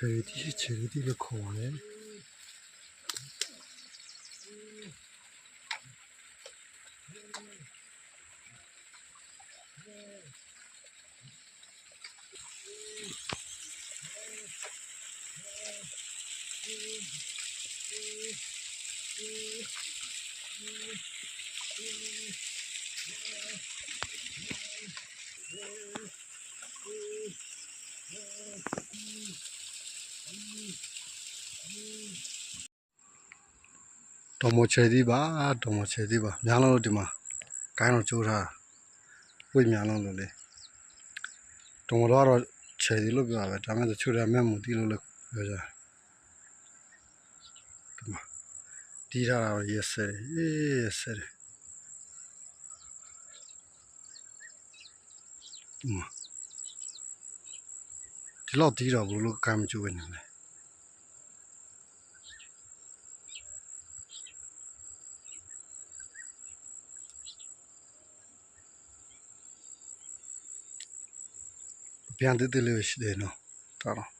最低最低的口呢？ တော်မခြေတီးပါတော်မခြေတီးပါများလုံးလို့ဒီမှာကိုင်းတော့ကျိုးထားဝိများလုံးလို့လေတော်မတော့တော့ခြေတီးလို့ပြောတာပဲဒါမဲ့တချို့တယ်မဲ့မူတီးလို့လည်းပြောကြတယ်ဒီမှာတီးထားတာတော့ရက်စဲအေးရက်စဲတယ်ဒီမှာ ဒီလောက်တီးတော့ဘယ်လိုကမ်းမကျိုးနေလဲပြန်သေးသေးလေးပဲရှိသေးတယ်နော်တော်တော့